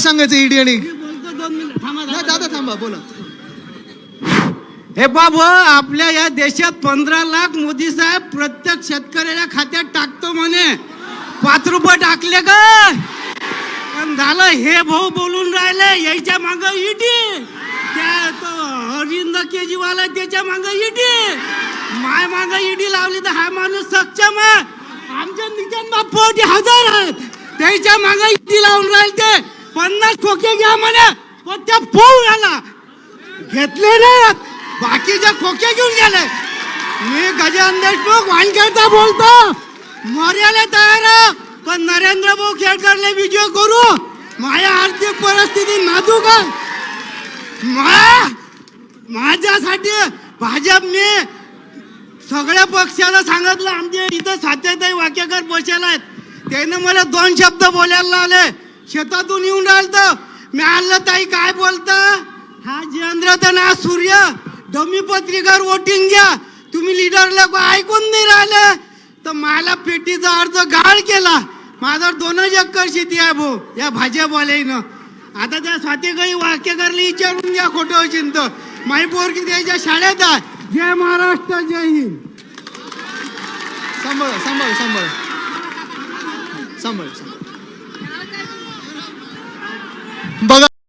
काय सांगायचं ईडी आणि? दादा थांबा. बोला. हे बाबा आपल्या या देशात पंधरा लाख मोदी साहेब प्रत्येक शेतकऱ्याच्या खात्यात टाकतो म्हणे. पाच रुपये टाकले का पण झालं हे भाऊ बोलून राहिले याच्या माग इटी त्या तो अरविंद केजरीवाल त्याच्या माग इटी माय माग इडी लावली तर हा माणूस सक्षम आहे. आमच्या नितीन बाप्पा हजार आहेत. त्याच्या माग इडी लावून राहिले ते. पन्नास खोके घ्या म्हणे पण त्या पोळ आला घेतले ना बाकीचे खोके घेऊन गेले. मी गजान देशमुख वानखेडचा बोलतो. मर्याला तयार पण नरेंद्र भाऊ खेळकरले विजय करू. माझ्या आर्थिक परिस्थिती नाजूक आहे. मा- माझ्यासाठी भाजपने सगळ्या पक्षाला सांगितलं. आमचे इथं सात्याताई वाक्यकर बसेल आहेत. त्यानं मला दोन शब्द बोलायला लावले. शेतातून येऊन राहिलं मी आणलं ताई काय बोलता? हा जयेंद्र तर ना सूर्य. डमी पत्रिकार वोटिंग घ्या. तुम्ही लिडरला ऐकून नाही राहिले. तर मला पेटीचा अर्ज गाळ केला. माझा दोनच एकर शेती आहे भाऊ. या भाजपवाल्यानं आता त्या स्वातीकाई वाक्यकरला विचारून घ्या खोटं चिंत माई पोरकी त्याच्या शाळेत आहे. जय महाराष्ट्र जय हिंद. सांभाळ सांभाळ सांभाळ. सांभाळ सांभाळ. Bogotá.